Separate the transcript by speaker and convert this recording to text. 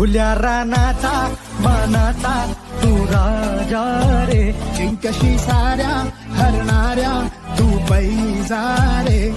Speaker 1: खुल्या रानाचा मानाचा तू राजा रे.
Speaker 2: जिंकशी साऱ्या हरणाऱ्या तू पैजा रे.